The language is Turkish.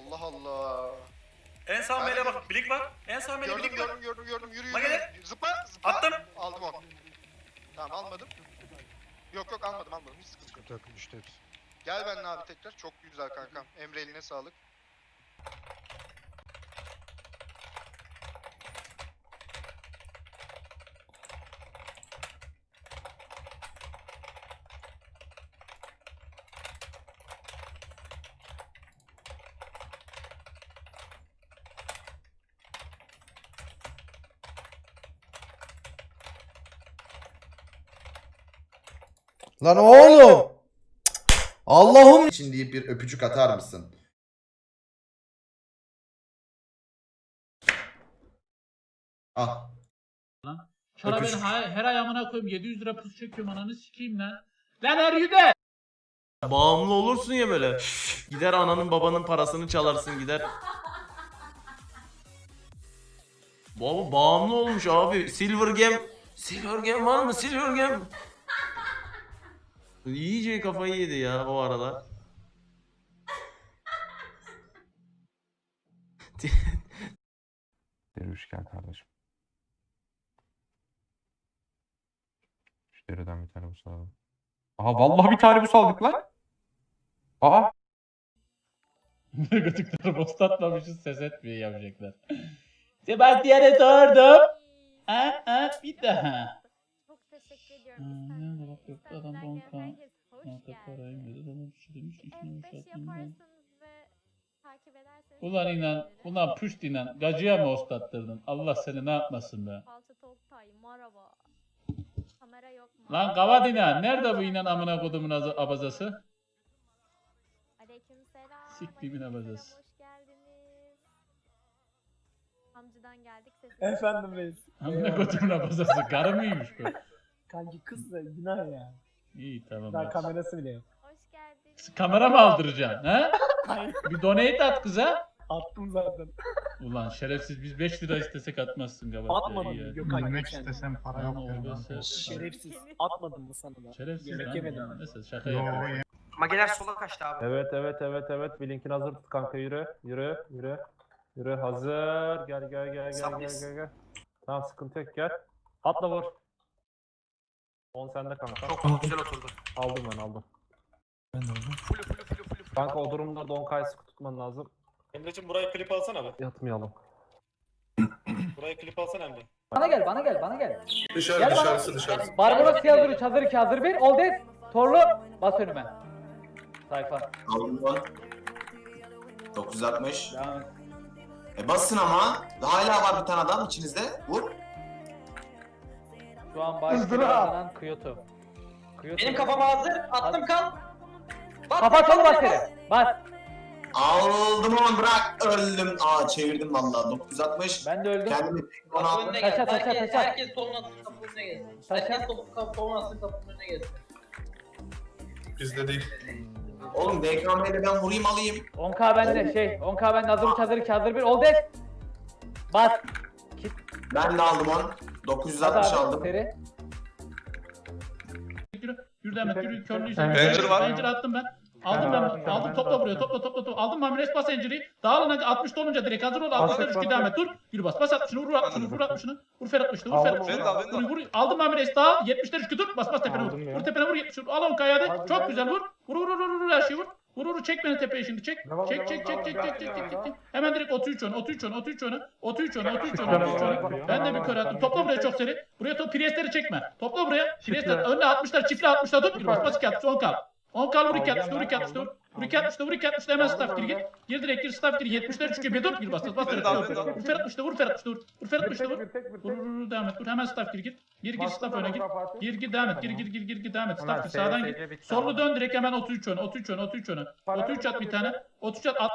Allah Allah. En sağ meleğe bak. Bilik var. En sağ meleğe Gördüm bilik var. gördüm gördüm gördüm yürü Bak yürü. hele. Zıpla zıpla. Attım. Aldım onu. Tamam almadım. Yok yok almadım almadım hiç sıkıntı yok. Takım işte hepsi. Gel benimle abi tekrar çok güzel kankam. Emre eline sağlık. Lan oğlum. Allah'ım için deyip bir öpücük atar mısın? Ah. Şara ben Öpücük. her, her ay amına koyayım 700 lira pus çekiyorum ananı sikeyim lan. Lan her yüde. Bağımlı olursun ya böyle. Gider ananın babanın parasını çalarsın gider. Baba bağımlı olmuş abi. Silver Gem. Silver Gem var mı? Silver Gem. İyice kafayı yedi ya o aralar. Deri gel kardeşim. Şu deriden bir tane bu alalım. Aha vallahi bir tane bu aldık lan. Aa. Götükleri bostatmamışız ses etmiyor yapacaklar. Sebastian'e sordum. Ha ha bir daha. Ediyorum. Nerede saniye. bak yok adam banka. Banka parayı verir ama bir demiş içine F5 boşaltayım ben. yaparsanız ve takip ederseniz Ulan inan, ulan püşt inan. Gacıya mı ostattırdın? Allah seni ne yapmasın be. Salça tavuk tay, merhaba. Kamera yok mu? Lan kavat inan. Nerede bu inan amına kodumun azı- abazası? Aleykümselam, abazası. Hoş geldiniz. Hamcıdan geldik Efendim reis. Amına kodumun abazası. Karı mıymış bu? Kanki kız da günah ya. İyi tamam. Daha ya. kamerası bile yok. Hoş geldiniz. Kamera mı aldıracaksın ha? Bir donate at kıza. Attım zaten. Ulan şerefsiz biz 5 lira istesek atmazsın galiba. Atmadım mı Gökhan geçen? para yok. Şerefsiz. Atmadım mı sana da? Şerefsiz Yemek yemedim. Neyse şaka yapıyorum. Mageler sola kaçtı abi. Evet evet evet evet. Blink'in hazır tut kanka yürü. Yürü yürü. Yürü hazır. Gel gel gel gel gel gel gel. Tamam sıkıntı yok gel. Atla vur. 10 sende kanka. Çok güzel oturdu. Aldım ben aldım. Fulu fulu fulu fulu. fulu. Kanka o durumda 10K'yı sıkı tutman lazım. Emre'cim buraya klip alsana be. Yatmayalım. Buraya klip alsana Emre. Bana gel, bana gel, bana gel. Dışarı Gel bana. dışarısı dışarısı. Barbaros hazır 3, hazır 2, hazır 1. All dead. Torlu. Bas önüme. Sayfa. Aldım lan. 960. Devam et. E basın ama. Hala var bir tane adam içinizde. Vur. Şu an kazanan Kyoto. Kyoto. Benim kafama hazır. Attım kal. Bas, Kapat onu bas bas. Aldım onu bırak. Öldüm. Aa çevirdim vallahi. 960. Ben de öldüm. Kendimi Kapı ona önüne Taşa, gel. taşa, Herkes, taşa. herkes solun atsın kapının önüne gelsin. Taşa. Herkes topu kapı solun atsın kapının önüne gelsin. Bizde değil. Oğlum DKM ile ben vurayım alayım. 10k bende şey. 10k bende hazır 3, hazır 2, hazır 1. All dead. Bas. Ben de aldım onu. Hadi 960 abi. aldım. Seri. Yürü. Yürü devam et. Yürü. Körlüyü Ranger var. Ranger attım ben. Aldım ben. Aldım topla buraya. Topla topla topla. Aldım ben Mires bas Angel'i. Dağılın 60 olunca direkt hazır ol. 60 3 devam et. Dur. Yürü bas. Bas 60'ını. Vur 60'ını. Vur 60'ını. Vur Ferhat 60'ını. Vur Ferhat 60'ını. Vur, vur. Aldım ben Mires daha. 70'ler 3 dur. Bas bas tepene vur. Vur tepene vur 70 Al 10 kayada. Çok güzel vur. Vur vur vur vur vur her şeyi vur. Vur vur çek beni tepeye şimdi çek. Çek çek çek çek çek çek çek çek. Hemen direkt 33 ön 33 ön 33 ön 33 ön 33 ön 33 ön. Ben de bir kör attım. Topla buraya çok seri. Buraya top Priestleri çekme. Topla buraya. Priestler önüne 60'lar çiftli 60'lar tut. Bir bas bas 2 10 kal. 10 kal vur 2 60 vur 2 60 vur. Vur 2 60 vur 2 60 hemen staff gir gir. Gir direkt gir staff gir 70'ler çünkü bir dur gir bas bas bas. Vur Ferhat 60 vur Ferhat 60 vur. Vur Ferhat 60 vur. Vur vur vur devam et. Vur hemen staff gir gir. Gir gir staff öne gir. Gir gir devam et. Gir gir gir gir gir devam et. Staff gir sağdan gir. Sollu dön direkt hemen 33 öne 33 öne 33 öne. 33 at bir tane. 33 at at.